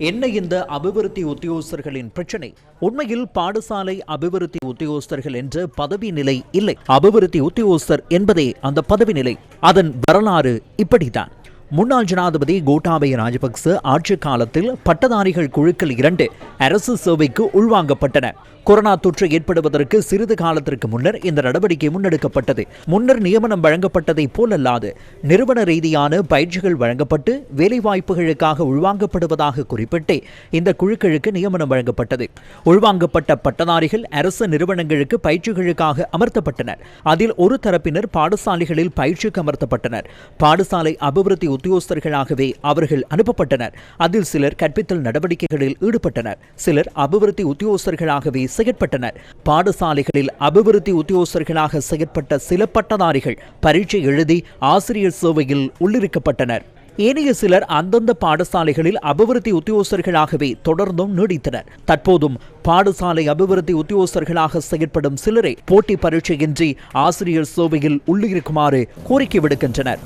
என்ன இந்த அபிவிருத்தி உத்தியோகஸ்தர்களின் பிரச்சனை? உண்மையில் பாடசாலை அபிவிருத்தி உத்தியோகஸ்தர்கள் என்ற பதவி நிலை இல்லை. அபிவிருத்தி உத்தியோகஸ்தர் என்பதே அந்த பதவி நிலை. அதன் வரலாறு இப்படித்தான். முன்னாள் ஜனாதிபதி கோட்டாபய ராஜபக்ச ஆட்சி காலத்தில் பட்டதாரிகள் குழுக்கள் இரண்டு அரசு சேவைக்கு உள்வாங்கப்பட்டன. கொரோனா தொற்று ஏற்படுவதற்கு சிறிது காலத்திற்கு முன்னர் இந்த நடவடிக்கை முன்னெடுக்கப்பட்டது. முன்னர் நியமனம் வழங்கப்பட்டதை போலல்லாது நிறுவன ரீதியான பயிற்சிகள் வழங்கப்பட்டு வேலைவாய்ப்புகளுக்காக உள்வாங்கப்படுவதாக குறிப்பிட்டே இந்த குழுக்களுக்கு நியமனம் வழங்கப்பட்டது. உள்வாங்கப்பட்ட பட்டதாரிகள் அரசு நிறுவனங்களுக்கு பயிற்சிகளுக்காக அமர்த்தப்பட்டனர். அதில் ஒரு தரப்பினர் பாடசாலைகளில் பயிற்சிக்கு அமர்த்தப்பட்டனர். பாடசாலை அபிவிருத்தி உத்தியோகஸ்தர்களாகவே அவர்கள் அனுப்பப்பட்டனர். அதில் சிலர் கற்பித்தல் நடவடிக்கைகளில் ஈடுபட்டனர். சிலர் அபிவிருத்தி உத்தியோகஸ்தர்களாகவே செயற்பட்டனர். பாடசாலைகளில் அபிவிருத்தி உத்தியோகஸ்தர்களாக செயற்பட்ட சில பட்டதாரிகள் பரீட்சை எழுதி ஆசிரியர் சேவையில் உள்ளிருக்கப்பட்டனர். ஏனைய சிலர் அந்தந்த பாடசாலைகளில் அபிவிருத்தி உத்தியோகஸ்தர்களாகவே தொடர்ந்தும் நீடித்தனர். தற்போதும் பாடசாலை அபிவிருத்தி உத்தியோகஸ்தர்களாக செயற்படும் சிலரே போட்டி பரீட்சையின்றி ஆசிரியர் சேவையில் உள்ளிருக்குமாறு கோரிக்கை விடுக்கின்றனர்.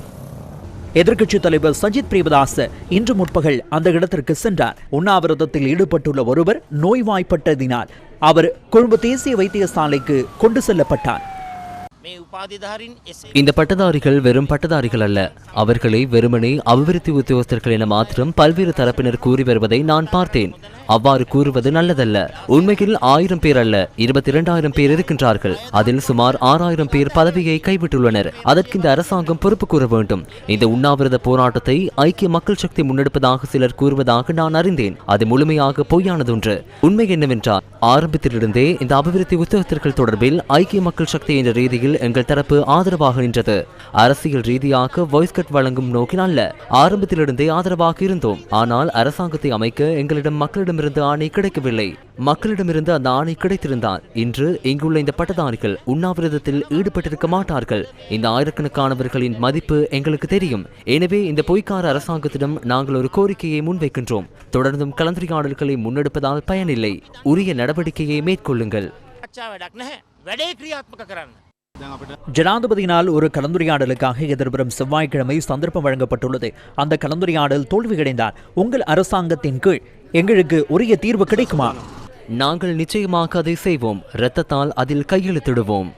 எதிர்கட்சி தலைவர் சஜித் பிரேமதாஸ் இன்று முற்பகல் அந்த இடத்திற்கு சென்றார். உண்ணாவிரதத்தில் ஈடுபட்டுள்ள ஒருவர் நோய்வாய்ப்பட்டதினால் அவர் கொழும்பு தேசிய வைத்தியசாலைக்கு கொண்டு செல்லப்பட்டார். இந்த பட்டதாரிகள் வெறும் பட்டதாரிகள் அல்ல. அவர்களை வெறுமனே அபிவிருத்தி உத்தியோகஸ்தர்கள் என மாத்திரம் பல்வேறு தரப்பினர் கூறி வருவதை நான் பார்த்தேன். அவ்வாறு கூறுவது நல்லதல்ல. உண்மையில் ஆயிரம் பேர் அல்ல இருபத்தி இரண்டாயிரம் பேர் இருக்கின்றார்கள். அதில் சுமார் ஆறாயிரம் பேர் பதவியை கைவிட்டுள்ளனர். அதற்கு இந்த அரசாங்கம் பொறுப்பு கூற வேண்டும். இந்த உண்ணாவிரத போராட்டத்தை ஐக்கிய மக்கள் சக்தி முன்னெடுப்பதாக சிலர் கூறுவதாக நான் அறிந்தேன். அது முழுமையாக பொய்யானதொன்று. உண்மை என்னவென்றால் ஆரம்பத்திலிருந்தே இந்த அபிவிருத்தி உத்தியோகத்தர்கள் தொடர்பில் ஐக்கிய மக்கள் சக்தி என்ற ரீதியில் எங்கள் தரப்பு ஆதரவாக நின்றது. அரசியல் ரீதியாக வாய்ஸ் கட் வழங்கும் நோக்கில் அல்ல ஆரம்பத்திலிருந்தே ஆதரவாக இருந்தோம். ஆனால் அரசாங்கத்தை அமைக்க எங்களிடம் மக்களிடம் மக்களிடமிருந்து ஆணை கிடைக்கவில்லை. மக்களிடமிருந்து அந்த ஆணை கிடைத்திருந்தால் இன்று இங்குள்ள இந்த பட்டதாரிகள் உண்ணாவிரதத்தில் ஈடுபட்டிருக்க மாட்டார்கள். இந்த ஆயிரக்கணக்கானவர்களின் மதிப்பு எங்களுக்கு தெரியும். எனவே இந்த பொய்க்கார அரசாங்கத்திடம் நாங்கள் ஒரு கோரிக்கையை முன்வைக்கின்றோம். தொடர்ந்தும் கலந்துரையாடல்களை முன்னெடுப்பதால் பயனில்லை. உரிய நடவடிக்கையை மேற்கொள்ளுங்கள். ஜனாதிபதியினால் ஒரு கலந்துரையாடலுக்காக எதிர்வரும் செவ்வாய்க்கிழமை சந்தர்ப்பம் வழங்கப்பட்டுள்ளது. அந்த கலந்துரையாடல் தோல்வியடைந்தார். உங்கள் அரசாங்கத்தின் கீழ் எங்களுக்கு உரிய தீர்வு கிடைக்குமா? நாங்கள் நிச்சயமாக அதை செய்வோம். இரத்தத்தால் அதில் கையெழுத்திடுவோம்.